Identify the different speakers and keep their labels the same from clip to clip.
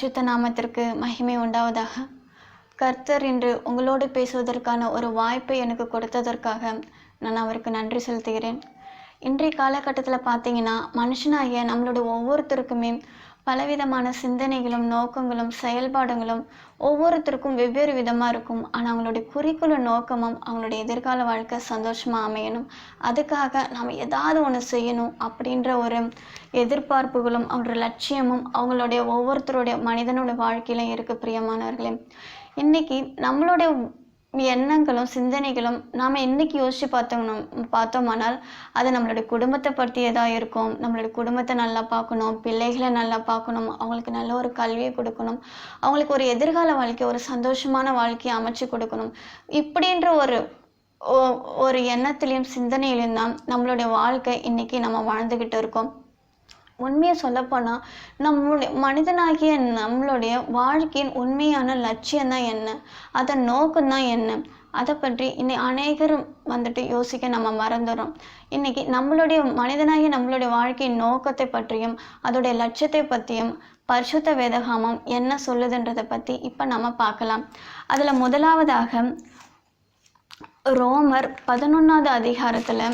Speaker 1: பரிசுத்த நாமத்திற்கு மகிமை உண்டாவதாக. கர்த்தர் இன்று உங்களோடு பேசுவதற்கான ஒரு வாய்ப்பை எனக்கு கொடுத்ததற்காக நான் அவருக்கு நன்றி செலுத்துகிறேன். இன்றைய காலகட்டத்தில் பார்த்தீங்கன்னா மனுஷனாகிய நம்மளோட ஒவ்வொருத்தருக்குமே பலவிதமான சிந்தனைகளும் நோக்கங்களும் செயல்பாடுகளும் ஒவ்வொருத்தருக்கும் வெவ்வேறு விதமாக இருக்கும். ஆனால் அவங்களுடைய குறிக்கோள நோக்கமும் அவங்களுடைய எதிர்கால வாழ்க்கை சந்தோஷமாக அமையணும். அதுக்காக நாம் ஏதாவது ஒன்று செய்யணும் அப்படின்ற ஒரு எதிர்பார்ப்புகளும் அவங்களோட லட்சியமும் அவங்களுடைய ஒவ்வொருத்தருடைய மனிதனோட வாழ்க்கையிலும் இருக்குது பிரியமானவர்களே. இன்னைக்கு நம்மளுடைய எண்ணங்களும் சிந்தனைகளும் நாம் இன்னைக்கு யோசிச்சு பார்த்தோம் பார்த்தோமானால் அது நம்மளுடைய குடும்பத்தை பற்றியதாக இருக்கும். நம்மளுடைய குடும்பத்தை நல்லா பார்க்கணும். பிள்ளைகளை நல்லா பார்க்கணும். அவங்களுக்கு நல்ல ஒரு கல்வியை கொடுக்கணும். அவங்களுக்கு ஒரு எதிர்கால வாழ்க்கை ஒரு சந்தோஷமான வாழ்க்கையை அமைச்சு கொடுக்கணும். இப்படின்ற ஒரு ஒரு எண்ணத்திலையும் சிந்தனையிலையும் தான் நம்மளுடைய வாழ்க்கை இன்னைக்கு நம்ம வாழ்ந்துக்கிட்டு இருக்கோம். உண்மையை சொல்லப்போனால் நம்மளுடைய மனிதனாகிய நம்மளுடைய வாழ்க்கையின் உண்மையான லட்சியம் தான் என்ன? அதன் நோக்கம் தான் என்ன? அதை பற்றி இன்னைக்கு அநேகரும் வந்துட்டு யோசிக்க நம்ம மறந்துடுறோம் இன்னைக்கு நம்மளுடைய மனிதனாகிய நம்மளுடைய வாழ்க்கையின் நோக்கத்தை பற்றியும் அதோடைய லட்சியத்தை பற்றியும் பரிசுத்த வேதகாமம் என்ன சொல்லுதுன்றதை பற்றி இப்போ நம்ம பார்க்கலாம். அதில் முதலாவதாக ரோமர் பதினொன்றாவது அதிகாரத்தில்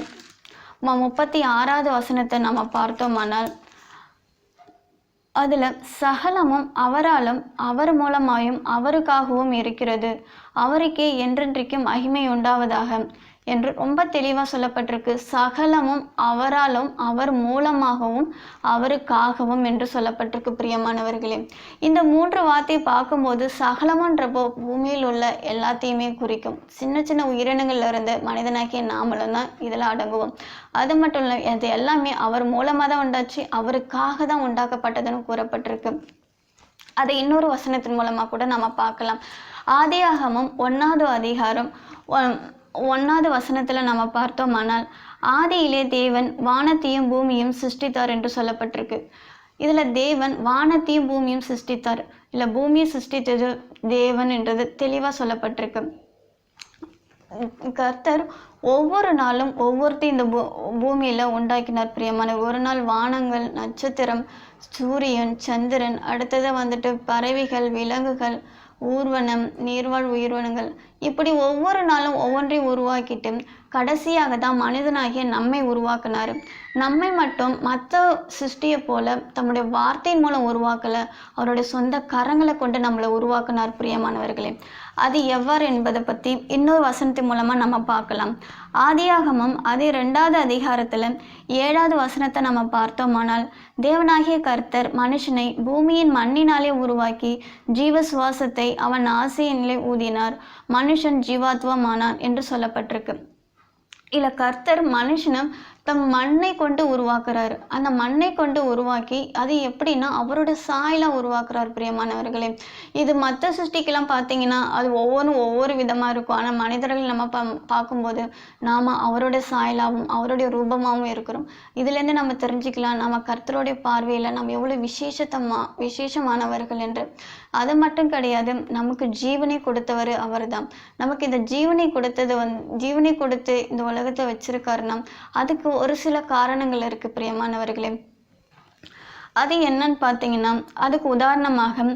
Speaker 1: முப்பத்தி ஆறாவது வசனத்தை நம்ம பார்த்தோமானால் அதில் சகலமும் அவராலும் அவர் மூலமாயும் அவருக்காகவும் இருக்கிறது. அவருக்கே என்றென்றைக்கும் மகிமை உண்டாவதாக. என்று ரொம்ப தெளிவாக சொல்லப்பட்டிருக்கு. சகலமும் அவராலும் அவர் மூலமாகவும் அவருக்காகவும் என்று சொல்லப்பட்டிருக்கு பிரியமானவர்களே. இந்த மூன்று வார்த்தையை பார்க்கும்போது சகலமன்றப்போ பூமியில் உள்ள எல்லாத்தையுமே குறிக்கும். சின்ன சின்ன உயிரினங்கள்ல இருந்து மனிதனாகிய நாமளும் தான் இதில் அடங்குவோம். அது மட்டும் இல்லை இது எல்லாமே அவர் மூலமாக தான் உண்டாச்சு அவருக்காக தான் உண்டாக்கப்பட்டதுன்னு கூறப்பட்டிருக்கு. அதை இன்னொரு வசனத்தின் மூலமாக கூட நம்ம பார்க்கலாம். ஆதியாகமும் ஒன்றாவது அதிகாரம் ஒ- ஒன்றாவது வசனத்தில் நம்ம பார்த்தோமானால் ஆதியிலே தேவன் வானத்தையும் பூமியும் சிருஷ்டித்தார் என்று சொல்லப்பட்டிருக்கு. இதில் தேவன் வானத்தையும் பூமியும் சிருஷ்டித்தார். இல்லை பூமியை சிருஷ்டித்தது தேவன் என்றது தெளிவாக சொல்லப்பட்டிருக்கு. கர்த்தர் ஒவ்வொரு நாளும் ஒவ்வொருத்தையும் இந்த பூ பூமியில் உண்டாக்கினார் பிரியமான. ஒரு நாள் வானங்கள் நட்சத்திரம் சூரியன் சந்திரன் அடுத்தது வந்துட்டு பறவைகள் விலங்குகள் ஊர்வனம் நீர்வாழ் உயிர்வனங்கள். இப்படி ஒவ்வொரு நாளும் ஒவ்வொன்றையும் உருவாக்கிட்டு கடைசியாக தான் மனிதனாகிய நம்மை உருவாக்கினார். நம்மை மட்டும் மற்ற சிருஷ்டியை போல தம்முடைய வார்த்தையின் மூலம் உருவாக்கல. அவருடைய சொந்த கரங்களை கொண்டு நம்மளை உருவாக்குனார் பிரியமானவர்களே. அது எவ்வாறு என்பதை பற்றி இன்னொரு வசனத்தின் மூலமாக நம்ம பார்க்கலாம். ஆதியாகமம் அதே ரெண்டாவது அதிகாரத்தில் ஏழாவது வசனத்தை நம்ம பார்த்தோமானால் தேவனாகிய கர்த்தர் மனுஷனை பூமியின் மண்ணினாலே உருவாக்கி ஜீவ சுவாசத்தை அவன் ஆசையினிலே ஊதினார். மனுஷன் ஜீவாத்வமானான் என்று சொல்லப்பட்டிருக்கு. இல்ல கர்த்தர் மனுஷனும் தம் மண்ணை கொண்டு உருவாக்குறாரு. அந்த மண்ணை கொண்டு உருவாக்கி அது எப்படின்னா அவரோட சாயலா உருவாக்குறாரு பிரியமானவர்களே. இது மற்ற சிருஷ்டிக்கெல்லாம் பார்த்தீங்கன்னா அது ஒவ்வொன்றும் ஒவ்வொரு விதமா இருக்கும். ஆனா மனிதர்கள் நம்ம பா பார்க்கும்போது நாம அவரோட சாயலாவும் அவருடைய ரூபமாகவும் இருக்கிறோம். இதுல இருந்து நம்ம தெரிஞ்சுக்கலாம் நம்ம கர்த்தருடைய பார்வையில நம்ம எவ்வளவு விசேஷத்தமா விசேஷமானவர்கள் என்று. அது மட்டும் கிடையாது நமக்கு ஜீவனை கொடுத்தவர் அவர்தான். நமக்கு இந்த ஜீவனை கொடுத்தது வந்து ஜீவனை கொடுத்து இந்த உலகத்தை வச்சிருக்காருன்னா அதுக்கு ஒரு சில காரணங்கள் இருக்கு பிரியமானவர்களே. அது என்னன்னு பார்த்தீங்கன்னா அதுக்கு உதாரணமாக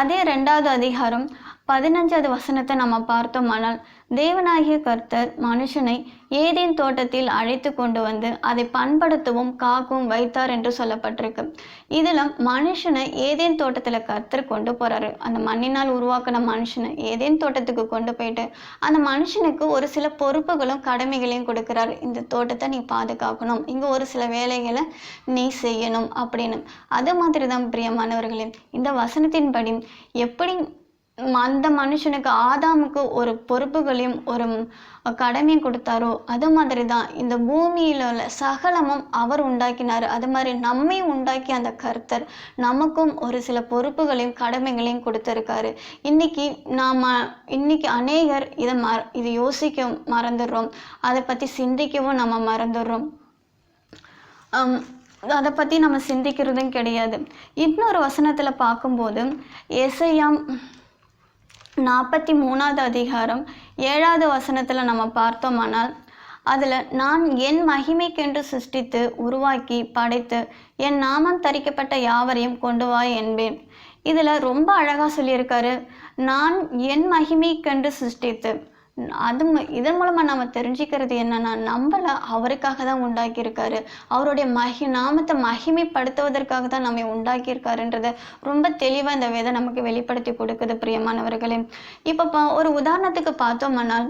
Speaker 1: அதே ரெண்டாவது அதிகாரம் பதினஞ்சாவது வசனத்தை நம்ம பார்த்தோமானால் தேவனாகிய கர்த்தர் மனுஷனை ஏதேன் தோட்டத்தில் அழைத்து கொண்டு வந்து அதை பண்படுத்தவும் காக்கவும் வைத்தார் என்று சொல்லப்பட்டிருக்கு. இதில் மனுஷனை ஏதேன் தோட்டத்தில் கர்த்தர் கொண்டு போறாரு. அந்த மண்ணினால் உருவாக்கின மனுஷனை ஏதேன் தோட்டத்துக்கு கொண்டு போயிட்டு அந்த மனுஷனுக்கு ஒரு சில பொறுப்புகளும் கடமைகளையும் கொடுக்கிறாரு. இந்த தோட்டத்தை நீ பாதுகாக்கணும். இங்கே ஒரு சில வேலைகளை நீ செய்யணும் அப்படின்னு. அது மாதிரி தான் பிரியமானவர்களே இந்த வசனத்தின்படி எப்படி அந்த மனுஷனுக்கு ஆதாமுக்கு ஒரு பொறுப்புகளையும் ஒரு கடமையும் கொடுத்தாரோ அது மாதிரி தான் இந்த பூமியில் உள்ள சகலமும் அவர் உண்டாக்கினார். அது மாதிரி நம்மை உண்டாக்கி அந்த கர்த்தர் நமக்கும் ஒரு சில பொறுப்புகளையும் கடமைகளையும் கொடுத்துருக்காரு. இன்னைக்கு நாம் இன்னைக்கு அநேகர் இதை ம இதை யோசிக்க மறந்துடுறோம். அதை பற்றி சிந்திக்கவும் நம்ம மறந்துடுறோம். அதை பற்றி நம்ம சிந்திக்கிறதும் கிடையாது. இன்னொரு வசனத்தில் பார்க்கும்போது எசையாம் நாற்பத்தி மூணாவது அதிகாரம் ஏழாவது வசனத்தில் நம்ம பார்த்தோமானால் அதில் நான் என் மகிமைக்கென்று சிருஷ்டித்து உருவாக்கி படைத்து என் நாமம் தரிக்கப்பட்ட யாவரையும் கொண்டு வா என்பேன். இதில் ரொம்ப அழகாக சொல்லியிருக்காரு நான் என் மகிமைக்கென்று சிருஷ்டித்து. அது இதன் மூலமாக நம்ம தெரிஞ்சுக்கிறது என்னன்னா நம்மளை அவருக்காக தான் உண்டாக்கியிருக்காரு. அவருடைய மகி நாமத்தை மகிமைப்படுத்துவதற்காக தான் நம்மை உண்டாக்கியிருக்காருன்றத ரொம்ப தெளிவாக இந்த வேதம் நமக்கு வெளிப்படுத்தி கொடுக்குது பிரியமானவர்களே. இப்போ பா ஒரு உதாரணத்துக்கு பார்த்தோம்னால்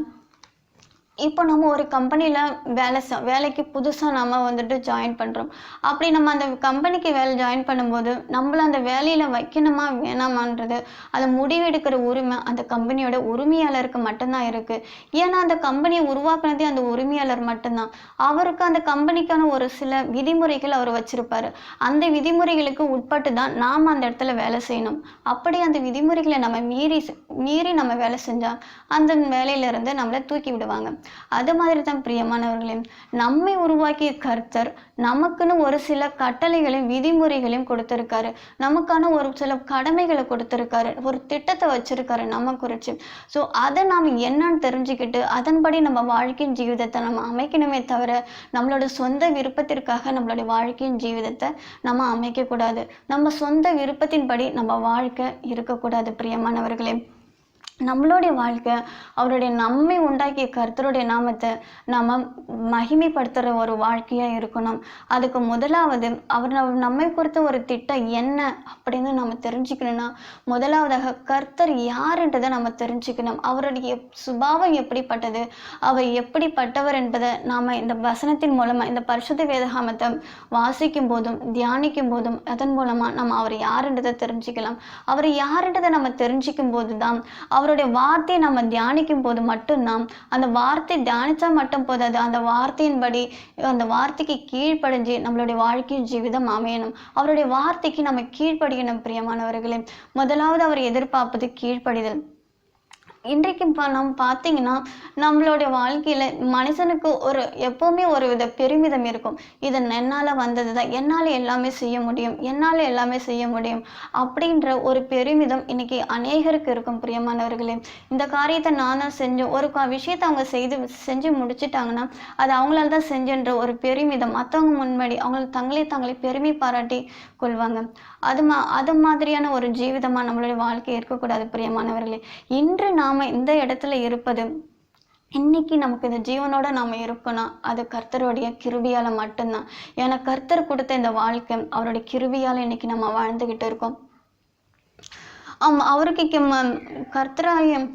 Speaker 1: இப்போ நம்ம ஒரு கம்பெனியில் வேலை வேலைக்கு புதுசாக நம்ம வந்துட்டு ஜாயின் பண்ணுறோம் அப்படி நம்ம அந்த கம்பெனிக்கு வேலை ஜாயின் பண்ணும்போது நம்மளை அந்த வேலையில் வைக்கணுமா வேணாமான்றது அதை முடிவெடுக்கிற உரிமை அந்த கம்பெனியோட உரிமையாளருக்கு மட்டும்தான் இருக்குது ஏன்னா அந்த கம்பெனியை உருவாக்குனதே அந்த உரிமையாளர் மட்டும்தான். அவருக்கு அந்த கம்பெனிக்கான ஒரு சில விதிமுறைகள் அவர் வச்சுருப்பார். அந்த விதிமுறைகளுக்கு உட்பட்டு தான் நாம் அந்த இடத்துல வேலை செய்யணும். அப்படி அந்த விதிமுறைகளை நம்ம மீறி மீறி நம்ம வேலை செஞ்சால் அந்த வேலையிலேருந்து நம்மளை தூக்கி விடுவாங்க. அது மாதிரி தான் பிரியமானவர்களே நம்மை உருவாக்கிய கர்த்தர் நமக்குன்னு ஒரு சில கட்டளைகளையும் விதிமுறைகளையும் கொடுத்திருக்காரு. நமக்கான ஒரு சில கடமைகளை கொடுத்திருக்காரு. ஒரு திட்டத்தை வச்சிருக்காரு நம்ம குறித்து ஸோ அதை நாம் என்னன்னு தெரிஞ்சுக்கிட்டு அதன்படி நம்ம வாழ்க்கையின் ஜீவிதத்தை நம்ம அமைக்கணுமே தவிர நம்மளோட சொந்த விருப்பத்திற்காக நம்மளுடைய வாழ்க்கையின் ஜீவிதத்தை நம்ம அமைக்கக்கூடாது. நம்ம சொந்த விருப்பத்தின்படி நம்ம வாழ்க்கை இருக்கக்கூடாது பிரியமானவர்களே. நம்மளுடைய வாழ்க்கை அவருடைய நம்மை உண்டாக்கிய கர்த்தருடைய நாமத்தை நாம் மகிமைப்படுத்துகிற ஒரு வாழ்க்கையாக இருக்கணும். அதுக்கு முதலாவது அவர் நம்ம- நம்மை குறித்த ஒரு திட்டம் என்ன அப்படின்னு நம்ம தெரிஞ்சுக்கணும்னா முதலாவதாக கர்த்தர் யாருன்றதை நம்ம தெரிஞ்சுக்கணும். அவருடைய சுபாவம் எப்படிப்பட்டது அவர் எப்படிப்பட்டவர் என்பதை நாம் இந்த வசனத்தின் மூலமாக இந்த பரிசுத்த வேதகாமத்தை வாசிக்கும் போதும் தியானிக்கும் போதும் அதன் மூலமாக நம்ம அவர் யாருன்றதை தெரிஞ்சுக்கலாம். அவர் யாருன்றதை நம்ம தெரிஞ்சுக்கும் போது தான் அவருடைய வார்த்தையை நம்ம தியானிக்கும் போது மட்டும்தான் அந்த வார்த்தை தியானிச்சா மட்டும் போதாது. அந்த வார்த்தையின்படி அந்த வார்த்தைக்கு கீழ்ப்படைஞ்சு நம்மளுடைய வாழ்க்கை ஜீவிதம் அமையணும். அவருடைய வார்த்தைக்கு நம்ம கீழ்ப்படியணும் பிரியமானவர்களே. முதலாவது அவர் எதிர்பார்ப்பது கீழ்ப்படிதல். இன்றைக்கு இப்போ நம்ம பார்த்தீங்கன்னா நம்மளுடைய வாழ்க்கையில் மனுஷனுக்கு ஒரு எப்போவுமே ஒரு வித பெருமிதம் இருக்கும். இது என்னால் வந்தது தான் என்னால் எல்லாமே செய்ய முடியும் என்னால் எல்லாமே செய்ய முடியும் அப்படின்ற ஒரு பெருமிதம் இன்னைக்கு அநேகருக்கு இருக்கும் பிரியமானவர்களே. இந்த காரியத்தை நான் தான் செஞ்சேன் ஒரு விஷயத்தை அவங்க செய்து செஞ்சு முடிச்சிட்டாங்கன்னா அது அவங்களால தான் செஞ்சன்ற ஒரு பெருமிதம் மற்றவங்க முன்னாடி அவங்களுக்கு தங்களே தங்களை பெருமை பாராட்டி கொள்வாங்க. அது மா அது மாதிரியான ஒரு ஜீவிதமாக நம்மளுடைய வாழ்க்கை இருக்கக்கூடாது பிரியமானவர்களே. இன்று நாம் இந்த இடத்துல இருப்பது இன்னைக்கு நமக்கு இந்த ஜீவனோட நாம இருக்கணும் அது கர்த்தருடைய கிருபியால மட்டும்தான். ஏன்னா கர்த்தர் கொடுத்த இந்த வாழ்க்கை அவருடைய கிருபியால இன்னைக்கு நம்ம வாழ்ந்துகிட்டு இருக்கோம். அவருக்கு கர்த்தராயம்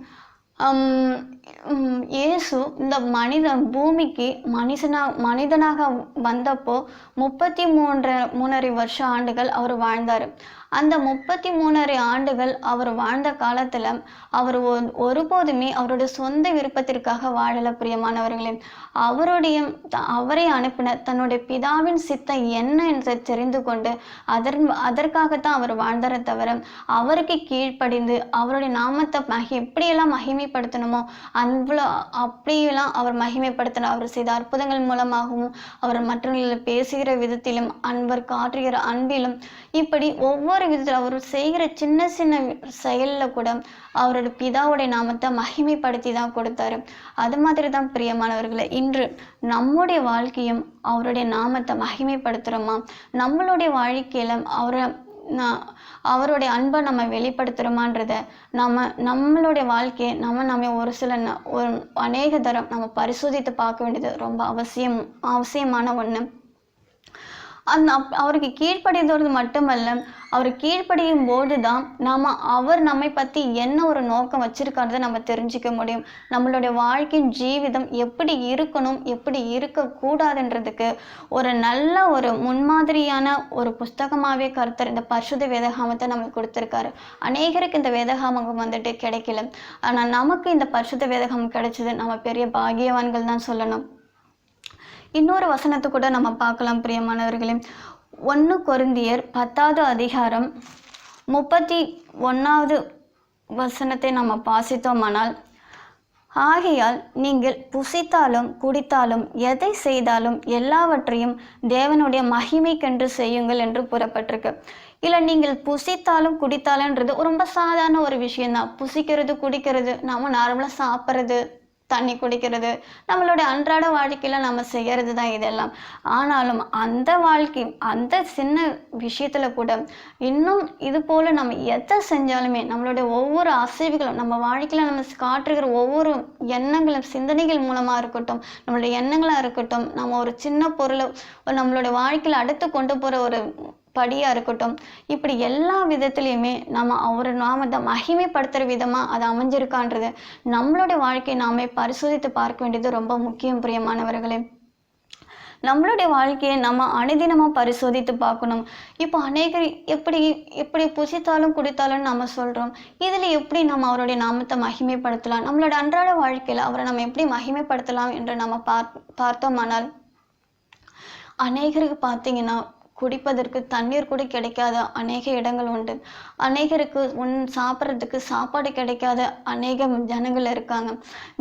Speaker 1: இயேசு இந்த மனிதன் பூமிக்கு மனுஷனா மனிதனாக வந்தப்போ முப்பத்தி மூன்று மூணரை வருஷ ஆண்டுகள் அவர் வாழ்ந்தார். அந்த முப்பத்தி மூணரை ஆண்டுகள் அவர் வாழ்ந்த காலத்துல அவர் ஒருபோதுமே அவருடைய சொந்த விருப்பத்திற்காக வாழல பிரியமானவர்களே. அவருடைய அவரை அனுப்பின தன்னுடைய பிதாவின் சித்தம் என்ன என்று தெரிந்து கொண்டு அதன் அதற்காகத்தான் அவர் வாழ்ந்தாரே தவிர அவருக்கு கீழ்ப்படிந்து அவருடைய நாமத்தை மகி எப்படியெல்லாம் மகிமைப்படுத்தணுமோ அவ்வளோ அப்படியெல்லாம் அவர் மகிமைப்படுத்தினார் அவர் செய்த அற்புதங்கள் மூலமாகவும் அவர் மற்றவர்களில் பேசுகிற விதத்திலும் அன்பர் காட்டுகிற அன்பிலும் இப்படி ஒவ்வொரு விதத்தில் அவர் செய்கிற சின்ன சின்ன செயலில் கூட அவரோட பிதாவுடைய நாமத்தை மகிமைப்படுத்தி தான் கொடுத்தாரு. அது மாதிரி தான் பிரியமானவர்களை இன்று நம்முடைய வாழ்க்கையும் அவருடைய நாமத்தை மகிமைப்படுத்துகிறோமா நம்மளுடைய வாழ்க்கையில அவரை நான் அவருடைய அன்பை நம்ம வெளிப்படுத்துகிறோமான்றத நம்ம நம்மளுடைய வாழ்க்கையை நம்ம நம்ம ஒரு சில ந- ஒரு அநேக தரம் நம்ம பரிசோதித்து பார்க்க வேண்டியது ரொம்ப அவசியம் அவசியமான ஒன்று அந் அப்- அவருக்கு கீழ்ப்படிந்தது மட்டுமல்ல அவர் கீழ்ப்படியும் போது தான் நாம் அவர் நம்மை பற்றி என்ன ஒரு நோக்கம் வச்சிருக்காரதை நம்ம தெரிஞ்சுக்க முடியும். நம்மளுடைய வாழ்க்கையின் ஜீவிதம் எப்படி இருக்கணும் எப்படி இருக்கக்கூடாதுன்றதுக்கு ஒரு நல்ல ஒரு முன்மாதிரியான ஒரு புஸ்தகமாகவே கருத்தர் இந்த பரிசுத வேதகாமத்தை நமக்கு கொடுத்துருக்காரு. அநேகருக்கு இந்த வேதகாமம் வந்துட்டு கிடைக்கல. ஆனால் நமக்கு இந்த பரிசுத்த வேதகம் கிடைச்சது நம்ம பெரிய பாகியவான்கள் தான் சொல்லணும். இன்னொரு வசனத்தை கூட நம்ம பார்க்கலாம் பிரியமானவர்களே. ஒன்று கொருந்தியர் பத்தாவது அதிகாரம் முப்பத்தி ஒன்றாவது வசனத்தை நம்ம வாசித்தோமானால் ஆகையால் நீங்கள் புசித்தாலும் குடித்தாலும் எதை செய்தாலும் எல்லாவற்றையும் தேவனுடைய மகிமைக்கென்று செய்யுங்கள் என்று கூறப்பட்டிருக்கு. இல்லை நீங்கள் புசித்தாலும் குடித்தாலும்ன்றது ரொம்ப சாதாரண ஒரு விஷயம்தான். புசிக்கிறது குடிக்கிறது நாம நார்மலாக சாப்பிட்றது தண்ணி குடிக்கிறது நம்மளுடைய அன்றாட வாழ்க்கையில் நம்ம செய்கிறது தான் இதெல்லாம். ஆனாலும் அந்த வாழ்க்கை அந்த சின்ன விஷயத்தில் கூட இன்னும் இது போல் நம்ம எதை செஞ்சாலுமே நம்மளுடைய ஒவ்வொரு அசைவுகளும் நம்ம வாழ்க்கையில் நம்ம காட்டுகிற ஒவ்வொரு எண்ணங்களும் சிந்தனைகள் மூலமாக இருக்கட்டும் நம்மளுடைய எண்ணங்களாக இருக்கட்டும் நம்ம ஒரு சின்ன பொருளை நம்மளுடைய வாழ்க்கையில் அடுத்து கொண்டு போகிற ஒரு படியாக இருக்கட்டும். இப்படி எல்லா விதத்துலையுமே நம்ம அவரை நாமத்தை மகிமைப்படுத்துகிற விதமாக அது அமைஞ்சிருக்கான்றது நம்மளுடைய வாழ்க்கையை நாமே பரிசோதித்து பார்க்க வேண்டியது ரொம்ப முக்கியம் பிரியமானவர்களே. நம்மளுடைய வாழ்க்கையை நம்ம அனுதினமாக பரிசோதித்து பார்க்கணும். இப்போ அநேகர் எப்படி எப்படி புசித்தாலும் குடித்தாலும் நம்ம சொல்கிறோம் இதில் எப்படி நம்ம அவருடைய நாமத்தை மகிமைப்படுத்தலாம்? நம்மளோட அன்றாட வாழ்க்கையில் அவரை நம்ம எப்படி மகிமைப்படுத்தலாம் என்று நம்ம பார் பார்த்தோமானால் அநேகருக்கு பார்த்தீங்கன்னா குடிப்பதற்கு தண்ணீர் கூட கிடைக்காத அநேக இடங்கள் உண்டு. அநேகருக்கு உன் சாப்பிட்றதுக்கு சாப்பாடு கிடைக்காத அநேக ஜனங்கள் இருக்காங்க.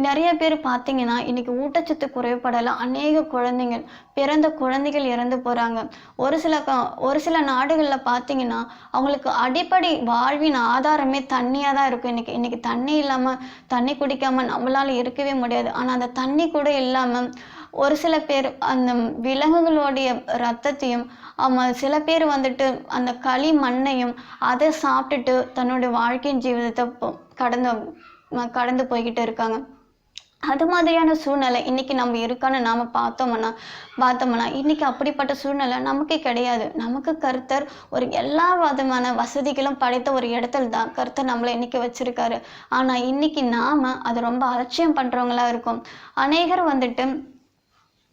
Speaker 1: நிறைய பேர் பார்த்தீங்கன்னா இன்னைக்கு ஊட்டச்சத்து குறைபடல. அநேக குழந்தைகள் பிறந்த குழந்தைகள் இறந்து போறாங்க. ஒரு சில ஒரு சில நாடுகளில் பார்த்தீங்கன்னா அவங்களுக்கு அடிப்படை வாழ்வின் ஆதாரமே தண்ணியாக தான் இருக்கும் இன்னைக்கு இன்னைக்கு தண்ணி இல்லாமல் தண்ணி குடிக்காமல் நம்மளால இருக்கவே முடியாது. ஆனால் அந்த தண்ணி கூட இல்லாமல் ஒரு சில பேர் அந்த விலங்குகளுடைய ரத்தத்தையும் ஆமா சில பேர் வந்துட்டு அந்த களி மண்ணையும் அதை சாப்பிட்டுட்டு தன்னுடைய வாழ்க்கையின் ஜீவிதத்தை கடந்து கடந்து போய்கிட்டு இருக்காங்க. அது மாதிரியான சூழ்நிலை இன்னைக்கு நம்ம இருக்கான்னு நாம பார்த்தோம்னா பார்த்தோம்னா இன்னைக்கு அப்படிப்பட்ட சூழ்நிலை நமக்கு கிடையாது. நமக்கு கருத்தர் ஒரு எல்லா விதமான வசதிகளும் படைத்த ஒரு இடத்துல தான் கருத்தர் நம்மளை இன்னைக்கு வச்சிருக்காரு. ஆனா இன்னைக்கு நாம அதை ரொம்ப அலட்சியம் பண்றவங்களா இருக்கும். அநேகர் வந்துட்டு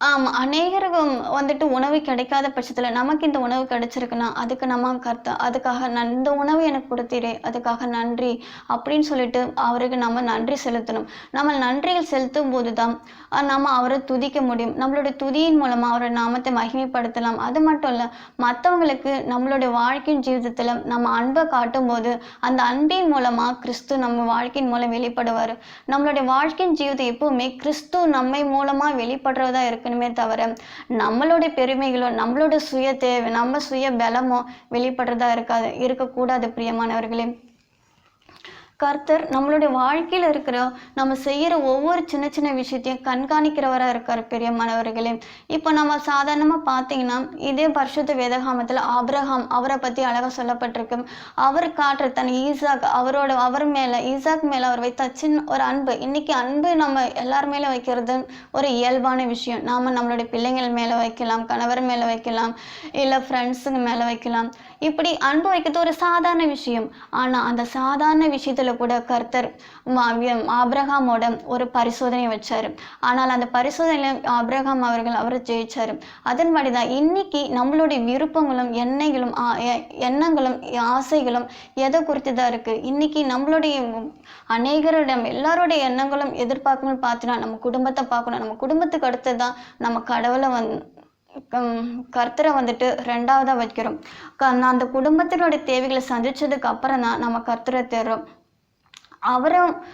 Speaker 1: ஆம் அநேகருக்கும் வந்துட்டு உணவு கிடைக்காத பட்சத்துல நமக்கு இந்த உணவு கிடைச்சிருக்குன்னா அதுக்கு நம்ம கர்த்தா அதுக்காக நான் இந்த உணவு எனக்கு கொடுத்தீரே அதுக்காக நன்றி அப்படின்னு சொல்லிட்டு அவருக்கு நம்ம நன்றி செலுத்தணும். நம்ம நன்றிகள் செலுத்தும் போது தான் நம்ம அவரை துதிக்க முடியும். நம்மளுடைய துதியின் மூலமா அவரோட நாமத்தை மகிமைப்படுத்தலாம். அது மட்டும் இல்ல மற்றவங்களுக்கு நம்மளுடைய வாழ்க்கையின் ஜீவிதத்துல நம்ம அன்பை காட்டும் போது அந்த அன்பின் மூலமா கிறிஸ்து நம்ம வாழ்க்கையின் மூலம் வெளிப்படுவார். நம்மளுடைய வாழ்க்கையின் ஜீவிதம் எப்பவுமே கிறிஸ்து நம்மை மூலமா வெளிப்படுறதா இருக்கணுமே தவிர நம்மளுடைய பெருமைகளோ நம்மளோட சுய தேவை நம்ம சுய பலமோ வெளிப்படுறதா இருக்காது இருக்கக்கூடாது பிரியமானவர்களே. கர்த்தர் நம்மளுடைய வாழ்க்கையில் இருக்கிற நம்ம செய்கிற ஒவ்வொரு சின்ன சின்ன விஷயத்தையும் கண்காணிக்கிறவராக இருக்கார் பெரிய பெரியமானவர்களே இப்போ நம்ம சாதாரணமாக பார்த்தீங்கன்னா இதே பரிசுத்த வேதகாமத்தில் ஆபிரகாம் அவரை பற்றி அழகாக சொல்லப்பட்டிருக்கு. அவர் காட்டுற தன் ஈசாக் அவரோட அவர் மேலே ஈசாக் மேலே அவர் வைத்த சின்ன ஒரு அன்பு. இன்னைக்கு அன்பு நம்ம எல்லார் மேல வைக்கிறது ஒரு இயல்பான விஷயம். நாம நம்மளுடைய பிள்ளைங்கள் மேலே வைக்கலாம் கணவர் மேலே வைக்கலாம் இல்லை ஃப்ரெண்ட்ஸுங்க மேலே வைக்கலாம். இப்படி அன்பு வைக்கிறது ஒரு சாதாரண விஷயம். ஆனா அந்த சாதாரண விஷயத்துல கூட கர்த்தர் ஆப்ரஹாமோட ஒரு பரிசோதனை வச்சாரு. ஆனால் அந்த பரிசோதனையில ஆப்ரஹாம் அவர்கள் அவர் ஜெயிச்சாரு. அதன்படிதான் இன்னைக்கு நம்மளுடைய விருப்பங்களும் எண்ணங்களும் ஆ- எ- எண்ணங்களும் ஆசைகளும் எதை குறித்து தான் இருக்கு? இன்னைக்கு நம்மளுடைய அநேகரிடம் எல்லாருடைய எண்ணங்களும் எதிர்பார்க்கணும்னு பார்த்தீங்கன்னா நம்ம குடும்பத்தை பார்க்கணும். நம்ம குடும்பத்துக்கு அடுத்தது தான் நம்ம கடவுளை வந்து கர்த்தரை வந்துட்டு ரெண்டாவதாக வைக்கிறோம். க- அந்த குடும்பத்தினுடைய தேவைகளை சந்திச்சதுக்கு அப்புறம் தான் நம்ம கர்த்தரை தேடுறோம். அவரும்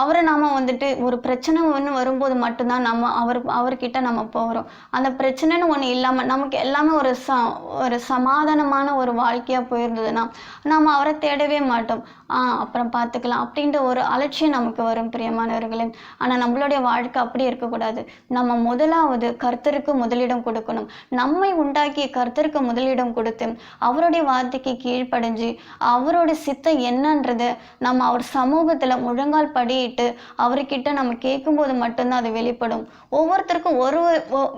Speaker 1: அவரை நாம வந்துட்டு ஒரு பிரச்சனை ஒன்று வரும்போது மட்டும்தான் நம்ம அவர் அவர்கிட்ட நம்ம போகிறோம் அந்த பிரச்சனைன்னு ஒன்று இல்லாமல் நமக்கு எல்லாமே ஒரு ச ஒரு சமாதானமான ஒரு வாழ்க்கையாக போயிருந்ததுன்னா நம்ம அவரை தேடவே மாட்டோம். ஆ அப்புறம் பார்த்துக்கலாம் அப்படின்ற ஒரு அலட்சியம் நமக்கு வரும் பிரியமானவர்களே. ஆனால் நம்மளுடைய வாழ்க்கை அப்படி இருக்கக்கூடாது. நம்ம முதலாவது கர்த்தருக்கு முதலிடம் கொடுக்கணும். நம்மை உண்டாக்கிய கர்த்தருக்கு முதலிடம் கொடுத்து அவருடைய வார்த்தைக்கு கீழ்ப்படைஞ்சு அவரோட சித்தம் என்னன்றதை நம்ம அவர் சமூகத்தில் முழங்கால் படி படியிட்டு அவர்கிட்ட நம்ம கேட்கும்போது மட்டும்தான் அது வெளிப்படும். ஒவ்வொருத்தருக்கும் ஒரு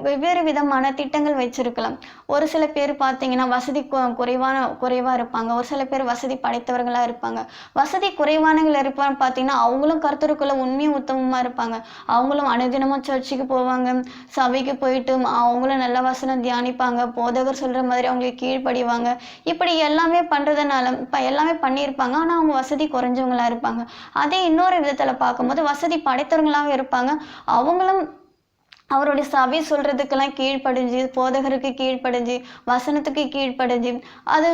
Speaker 1: வெவ்வேறு விதமான திட்டங்கள் வச்சிருக்கலாம். ஒரு சில பேர் பார்த்தீங்கன்னா வசதி குறைவான குறைவாக இருப்பாங்க. ஒரு சில பேர் வசதி படைத்தவர்களா இருப்பாங்க. வசதி குறைவானவர்கள் இருப்பான்னு பார்த்தீங்கன்னா அவங்களும் கருத்தருக்குள்ள உண்மையும் உத்தமமா இருப்பாங்க. அவங்களும் அனுதினமும் சர்ச்சுக்கு போவாங்க. சபைக்கு போயிட்டு அவங்களும் நல்ல வசனம் தியானிப்பாங்க. போதகர் சொல்ற மாதிரி அவங்களுக்கு கீழ்ப்படிவாங்க. இப்படி எல்லாமே பண்றதுனால இப்ப எல்லாமே பண்ணியிருப்பாங்க. ஆனா அவங்க வசதி குறைஞ்சவங்களா இருப்பாங்க. அதே இன்னொரு விதத்துல பார்க்கும்போது வசதி படைத்தவங்களாக இருப்பாங்க. அவங்களும் அவருடைய சபை சொல்றதுக்கெல்லாம் கீழ்ப்படிஞ்சு போதகருக்கு கீழ்ப்படிஞ்சு வசனத்துக்கு கீழ்ப்படிஞ்சு அது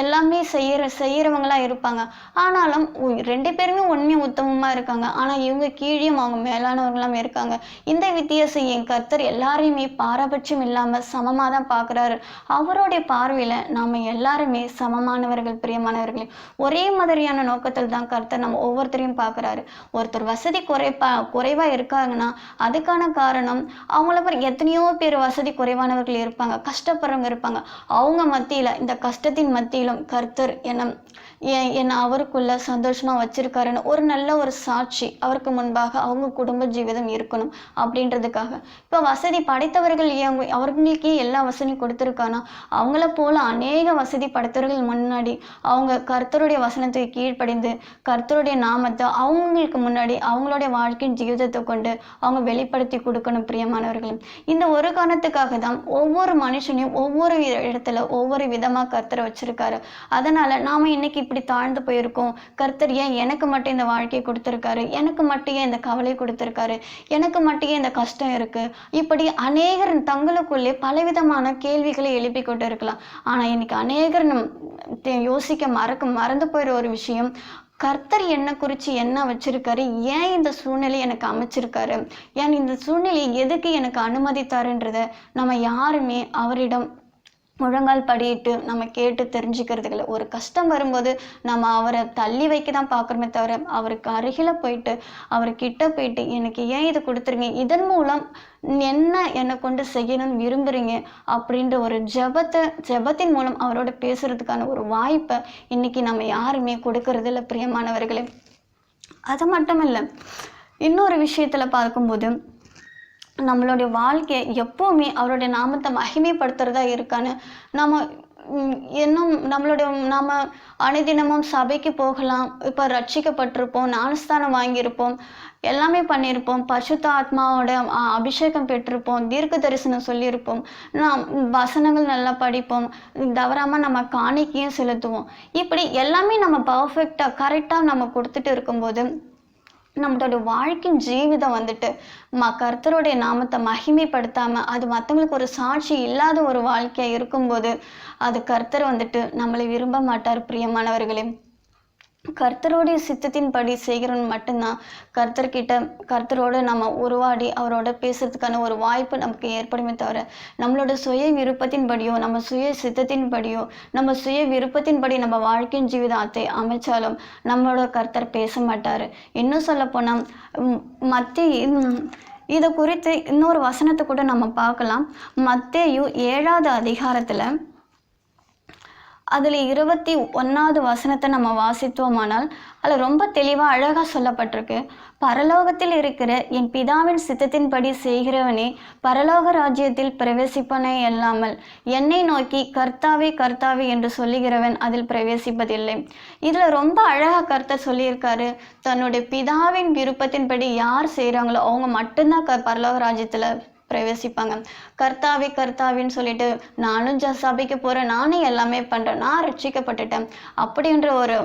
Speaker 1: எல்லாமே செய்யற செய்யறவங்களா இருப்பாங்க. ஆனாலும் ரெண்டு பேருமே உண்மை உத்தமமா இருக்காங்க. ஆனா இவங்க கீழேயும் அவங்க மேலானவர்களாம் இருக்காங்க. இந்த வித்தியாசம் என் கர்த்தர் எல்லாரையுமே பாரபட்சம் இல்லாம சமமா தான் பார்க்கறாரு அவருடைய பார்வையில நாம எல்லாருமே சமமானவர்கள் பிரியமானவர்களே. ஒரே மாதிரியான நோக்கத்தில் தான் கர்த்தர் நம்ம ஒவ்வொருத்தரையும் பார்க்கறாரு ஒருத்தர் வசதி குறைப்பா குறைவா இருக்காங்கன்னா அதுக்கான காரணம் அவங்கள மாதிரி எத்தனையோ பேர் வசதி குறைவானவர்கள் இருப்பாங்க கஷ்டப்படுறவங்க இருப்பாங்க. அவங்க மத்தியில இந்த கஷ்டத்தின் மத்தியிலும் கர்த்தர் என்ன என்னை அவருக்குள்ள சந்தோஷமா வச்சிருக்காருன்னு ஒரு நல்ல ஒரு சாட்சி அவருக்கு முன்பாக அவங்க குடும்ப ஜீவிதம் இருக்கணும் அப்படின்றதுக்காக. இப்போ வசதி படைத்தவர்கள் அவங்க- அவர்களுக்கே எல்லா வசதியும் கொடுத்துருக்கானா? அவங்கள போல அநேக வசதி படைத்தவர்கள் முன்னாடி அவங்க கர்த்தருடைய வசனத்தை கீழ்ப்படிந்து கர்த்தருடைய நாமத்தை அவங்களுக்கு முன்னாடி அவங்களுடைய வாழ்க்கையின் ஜீவிதத்தை கொண்டு அவங்க வெளிப்படுத்தி கொடுக்கணும் பிரியமானவர்களும் இந்த ஒரு காரணத்துக்காக தான் ஒவ்வொரு மனுஷனையும் ஒவ்வொரு இடத்துல ஒவ்வொரு விதமா கர்த்தரை வச்சிருக்காரு. அதனால நாம இன்னைக்கு இப்படி தாழ்ந்து போயிருக்கோம். கர்த்தர் ஏன் எனக்கு மட்டும் இந்த வாழ்க்கையை கொடுத்துருக்காரு? எனக்கு மட்டும் ஏன் இந்த கவலை கொடுத்துருக்காரு? எனக்கு மட்டும் ஏன் இந்த கஷ்டம் இருக்கு? இப்படி அநேகர் தங்களுக்குள்ளே பலவிதமான கேள்விகளை எழுப்பி கொண்டு இருக்கலாம் ஆனா இன்னைக்கு அநேகர் தே- யோசிக்க மறக்க மறந்து போயிடுற ஒரு விஷயம் கர்த்தர் என்ன குறித்து என்ன வச்சிருக்காரு? ஏன் இந்த சூழ்நிலை எனக்கு அமைச்சிருக்காரு? ஏன் இந்த சூழ்நிலையை எதுக்கு எனக்கு அனுமதித்தாருன்றத நம்ம யாருமே அவரிடம் முழங்கால் படியிட்டு நம்ம கேட்டு தெரிஞ்சுக்கிறதுக்கு இல்லை ஒரு கஷ்டம் வரும்போது நம்ம அவரை தள்ளி வைக்க தான் பார்க்குறோமே தவிர அவருக்கு அருகில் போயிட்டு அவர்கிட்ட போயிட்டு எனக்கு ஏன் இது கொடுத்துருங்க? இதன் மூலம் என்ன என்னை கொண்டு செய்யணும்னு விரும்புகிறீங்க அப்படின்ற ஒரு ஜெபத்தை ஜெபத்தின் மூலம் அவரோட பேசுறதுக்கான ஒரு வாய்ப்பை இன்னைக்கு நம்ம யாருமே கொடுக்கறது இல்லை பிரியமானவர்களே. அது மட்டும் இல்லை இன்னொரு விஷயத்துல பார்க்கும்போது நம்மளுடைய வாழ்க்கையை எப்போவுமே அவருடைய நாமத்தை மகிமைப்படுத்துறதா இருக்கான்னு நம்ம இன்னும் நம்மளுடைய நாம அனுதினமும் சபைக்கு போகலாம் இப்போ ரட்சிக்கப்பட்டிருப்போம் ஞானஸ்தானம் வாங்கியிருப்போம் எல்லாமே பண்ணியிருப்போம் பசுத்த ஆத்மாவோட அபிஷேகம் பெற்றிருப்போம் தீர்க்க தரிசனம் சொல்லியிருப்போம் நாம் வசனங்கள் நல்லா படிப்போம் தவறாம நம்ம காணிக்கையும் செலுத்துவோம். இப்படி எல்லாமே நம்ம பர்ஃபெக்டாக கரெக்டாக நம்ம கொடுத்துட்டு இருக்கும்போது நம்மளோட வாழ்க்கையின் ஜீவிதம் வந்துட்டு ம கர்த்தருடைய நாமத்தை மகிமைப்படுத்தாம அது மற்றவங்களுக்கு ஒரு சாட்சி இல்லாத ஒரு வாழ்க்கையா இருக்கும்போது அது கர்த்தர் வந்துட்டு நம்மளை விரும்ப மாட்டார் பிரியமானவர்களே. கர்த்தருடைய சித்தத்தின்படி செய்கிறவன் மட்டும்தான் கர்த்தர்கிட்ட கர்த்தரோட நம்ம உருவாடி அவரோட பேசுறதுக்கான ஒரு வாய்ப்பு நமக்கு ஏற்படுமே தவிர நம்மளோட சுய விருப்பத்தின்படியோ நம்ம சுய சித்தத்தின்படியோ நம்ம சுய விருப்பத்தின்படி நம்ம வாழ்க்கையின் ஜீவிதத்தை அமைச்சாலும் நம்மளோட கர்த்தர் பேச மாட்டார் இன்னும் சொல்லப்போனால் மத்திய இதை குறித்து இன்னொரு வசனத்தை கூட நம்ம பார்க்கலாம். மத்தேயு ஏழாவது அதிகாரத்தில் அதில் இருபத்தி ஒன்றாவது வசனத்தை நம்ம வாசித்தோமானால் அதில் ரொம்ப தெளிவாக அழகாக சொல்லப்பட்டிருக்கு. பரலோகத்தில் இருக்கிற என் பிதாவின் சித்தத்தின்படி செய்கிறவனே பரலோக ராஜ்யத்தில் பிரவேசிப்பனே அல்லாமல் என்னை நோக்கி கர்த்தாவே கர்த்தாவே என்று சொல்லுகிறவன் அதில் பிரவேசிப்பதில்லை. இதில் ரொம்ப அழகாக கர்த்தர் சொல்லியிருக்காரு தன்னுடைய பிதாவின் விருப்பத்தின்படி யார் செய்கிறாங்களோ அவங்க மட்டும்தான் க பரலோக ராஜ்யத்தில் பிரவேசிப்பாங்க. கர்த்தாவே கர்த்தாவின்னு சொல்லிட்டு நானும் சபைக்கு போறேன் நானே எல்லாமே பண்றேன் நான் ரட்சிக்கப்பட்டுட்டேன். அப்படின்ற ஒரு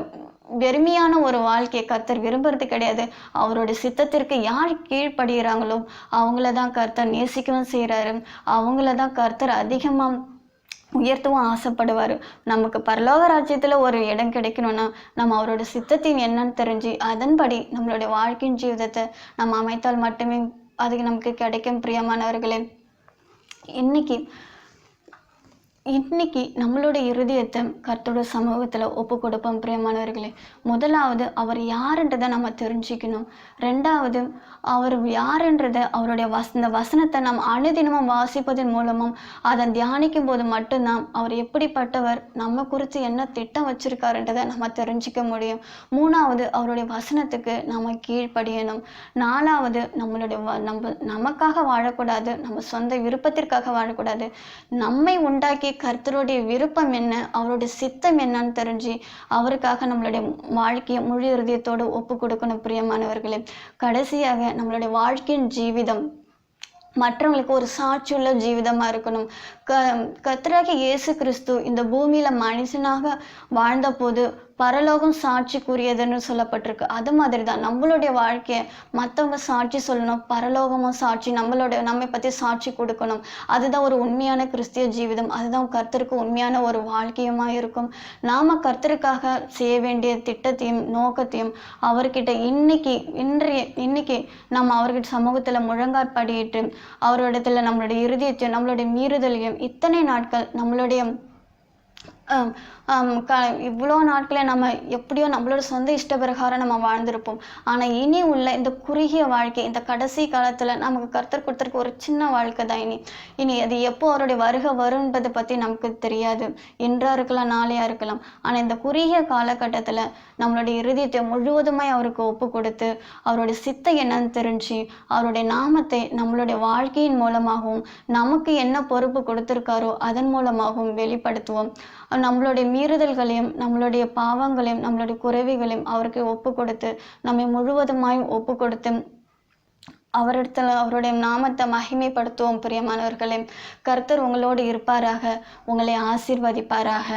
Speaker 1: வெறுமையான ஒரு வாழ்க்கையை கர்த்தர் விரும்புறது கிடையாது. அவருடைய சித்தத்திற்கு யார் கீழ்ப்படுகிறாங்களோ அவங்கள தான் கர்த்தர் நேசிக்கவும் செய்கிறாரு அவங்கள தான் கர்த்தர் அதிகமாக உயர்த்தவும் ஆசைப்படுவார். நமக்கு பரலோக ராஜ்யத்தில் ஒரு இடம் கிடைக்கணும்னா நம்ம அவரோட சித்தத்தின் என்னன்னு தெரிஞ்சு அதன்படி நம்மளுடைய வாழ்க்கையின் ஜீவிதத்தை நம்ம அமைத்தால் மட்டுமே அது நமக்கு கிடைக்கும் பிரியமானவர்களே இன்னைக்கு இன்னைக்கு நம்மளோட இருதயத்தை கர்த்தோட சமூகத்தில் ஒப்பு கொடுப்போம் பிரியமானவர்களே. முதலாவது அவர் யாருன்றதை நம்ம தெரிஞ்சுக்கணும். ரெண்டாவது அவர் யாருன்றதை அவருடைய வச இந்த வசனத்தை நாம் அனுதினமும் வாசிப்பதன் மூலமும் அதை தியானிக்கும் போது மட்டும்தான் அவர் எப்படிப்பட்டவர் நம்ம குறித்து என்ன திட்டம் வச்சிருக்காருன்றதை நம்ம தெரிஞ்சுக்க முடியும். மூணாவது அவருடைய வசனத்துக்கு நம்ம கீழ்ப்படியணும். நாலாவது நம்மளுடைய வ- நம்ம நமக்காக வாழக்கூடாது நம்ம சொந்த விருப்பத்திற்காக வாழக்கூடாது. நம்மை உண்டாக்கி கர்த்தருடைய விருப்பம் என்ன? அவருடைய சித்தம் என்னன்னு தெரிஞ்சு அவருக்காக நம்மளுடைய வாழ்க்கையை முழு இருதயத்தோடு ஒப்பு கொடுக்கணும் பிரியமானவர்களே. கடைசியாக நம்மளுடைய வாழ்க்கையின் ஜீவிதம். மற்றவங்களுக்கு ஒரு சாட்சியுள்ள ஜீவிதமா இருக்கணும். க கர்த்தராகிய இயேசு கிறிஸ்து இந்த பூமியில் மனுஷனாக வாழ்ந்தபோது பரலோகம் சாட்சிக்குரியதுன்னு சொல்லப்பட்டிருக்கு. அது மாதிரி தான் நம்மளுடைய வாழ்க்கையை மற்றவங்க சாட்சி சொல்லணும் பரலோகமும் சாட்சி நம்மளுடைய நம்மை பற்றி சாட்சி கொடுக்கணும். அதுதான் ஒரு உண்மையான கிறிஸ்திய ஜீவிதம். அதுதான் கர்த்தருக்கு உண்மையான ஒரு வாழ்க்கையுமா இருக்கும். நாம கர்த்தருக்காக செய்ய வேண்டிய திட்டத்தையும் நோக்கத்தையும் அவர்கிட்ட இன்னைக்கு இன்றைய இன்னைக்கு நம்ம அவர்கிட்ட சமூகத்துல முழங்காற்படியிட்டு அவரிடத்துல நம்மளுடைய இருதயத்தையும் நம்மளுடைய மீறுதலையும் இத்தனை நாட்கள் நம்மளுடைய க இவ்வளோ நாட்களே நம்ம எப்படியோ நம்மளோட சொந்த இஷ்ட பிரகாரம் நம்ம வாழ்ந்திருப்போம். ஆனால் இனி உள்ள இந்த குறுகிய வாழ்க்கை இந்த கடைசி காலத்தில் நமக்கு கருத்தர் கொடுத்துருக்க ஒரு சின்ன வாழ்க்கை தான் இனி. இனி அது எப்போ அவருடைய வருகை வரும்ன்றதை பற்றி நமக்கு தெரியாது. இன்றா இருக்கலாம் நாளையா இருக்கலாம். ஆனால் இந்த குறுகிய காலகட்டத்தில் நம்மளுடைய இருதயத்தை முழுவதுமாய் அவருக்கு ஒப்பு கொடுத்து அவருடைய சித்தை என்னன்னு தெரிஞ்சு அவருடைய நாமத்தை நம்மளுடைய வாழ்க்கையின் மூலமாகவும் நமக்கு என்ன பொறுப்பு கொடுத்துருக்காரோ அதன் மூலமாகவும் வெளிப்படுத்துவோம். நம்மளுடைய மீறுதல்களையும் நம்மளுடைய பாவங்களையும் நம்மளுடைய குறைவுகளையும் அவருக்கு ஒப்பு கொடுத்து நம்மை முழுவதுமாய் ஒப்பு கொடுத்து அவரிடத்துல அவருடைய நாமத்தை மகிமைப்படுத்துவோம் பிரியமானவர்களே. கர்த்தர் உங்களோடு இருப்பாராக உங்களை ஆசீர்வதிப்பாராக.